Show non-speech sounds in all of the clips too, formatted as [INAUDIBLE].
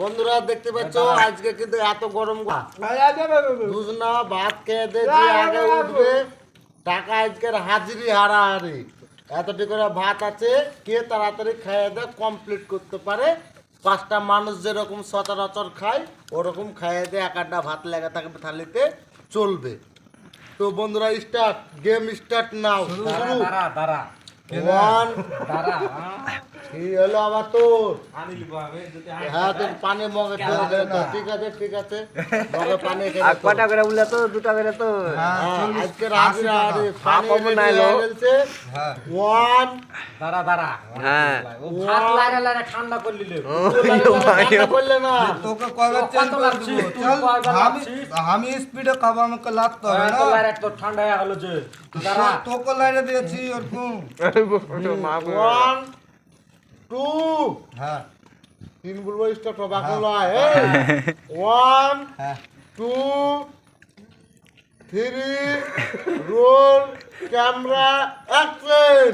বন্ধুরা দেখতে পাচ্ছ আজকে কিন্তু এত গরম দুজনা ভাত খেয়ে আগে উঠবে। টাকা আজকের হাজিরি হারাহারি। এতটি করে ভাত আছে কে তাড়াতাড়ি খাইয়ে দেয় কমপ্লিট করতে পারে। পাঁচটা মানুষ যেরকম সচরাচর খায় ওরকম খাইয়ে দিয়ে এক একটা ভাত লেগে থাকবে থালিতে চলবে। তো বন্ধুরা স্টার্ট গেম স্টার্ট নাও দাঁড়া দাঁড়া ওয়ান দাঁড়া কি হলো আবার তোর? আমি যদি আনি হ্যাঁ তোর পানি মগে। ঠিক আছে ঠিক আছে। মগে [LAUGHS] পানি করে তো দুটা করে তো হ্যাঁ, আজকে পানি। হয়ে। গেছে ওয়ান। দাঁড়া দাঁড়া। হ্যাঁ। ও লাগা লাগা ঠান্ডা করলে না। তোকে কবে চেঞ্জ করে? দেবো? আমি আমি স্পিডে খাব আমাকে লাগতে না? তো তো ঠান্ডা হয়ে গেল যে। দাঁড়া। তোকে লাইনে দিয়েছি ওরকম। ওয়ান। টু। হ্যাঁ। তিন বলব স্টার্ট হবে এখন লয় ওয়ান হ্যাঁ। Two three roll camera action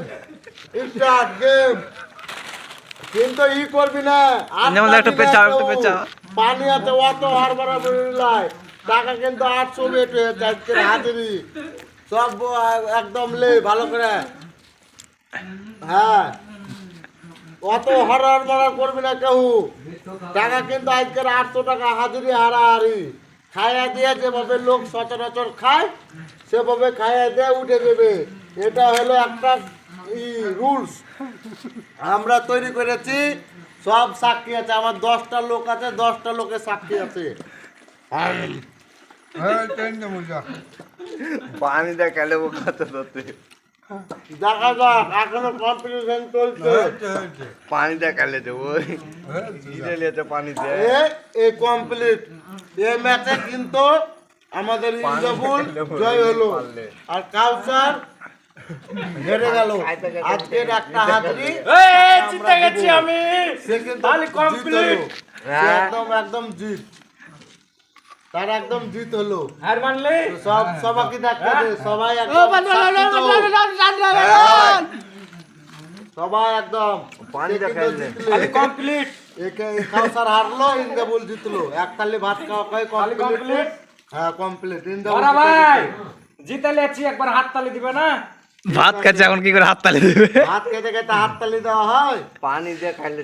start game. কিন্তু ই করবি না। যেমন একটা কেউ। একটা পেঁচাও। পানি আছে অত হারবারা বেরিয়ে টাকা কিন্তু আটশো বেট হয়েছে আজকের হাজিরি সব একদম লে ভালো করে। হ্যাঁ। অত হরার মারার করবি না কেউ। টাকা কিন্তু আজকের আটশো টাকা হাজিরি হারাহারি। খাইয়া দিয়ে যেভাবে লোক সচরাচর খায় সেভাবে খাইয়া দিয়ে উঠে দেবে এটা হলো একটা রুলস। আমরা তৈরি করেছি সব সাক্ষী আছে। আমার দশটা লোক আছে দশটা লোকের সাক্ষী আছে। হ্যাঁ চেঞ্জ দেবো যা পানি দিয়ে খেলে ও কত ধরতে দেখা যাক এখনও কম্পিটিশন চলছে পানি দিয়ে খেলে দেবো হয়েছে যা। ইরে লিয়েছে পানি দিয়ে এ এই কমপ্লিট এই ম্যাচে কিন্তু আমাদের ইন্দ্রপুর জয় হলো আর কাউসার হেরে গেল আজকের একটা হাতরি জিতে গেছি আমি তাহলে জিত complete। হলো। সে একদম একদম জিত তার একদম জিত হলো হার মানলে সব সবাইকে দেখতে সবাই একদম। সবাই একদম। পানি দেখাইলে। কমপ্লিট একে কাউসার হারলো ইন্দ্রপুর জিতলো। এক থালি ভাত খাওয়া খালি কমপ্লিট কমপ্লিট হ্যাঁ কমপ্লিট বড় ভাই জিতে লেছি একবার হাত তালি দিবে না? ভাত খাচ্ছে এখন কি করে হাত তালি দেবে? ভাত খেতে খেতে হাত তালি দেওয়া হয়। পানি দিয়ে খাইলে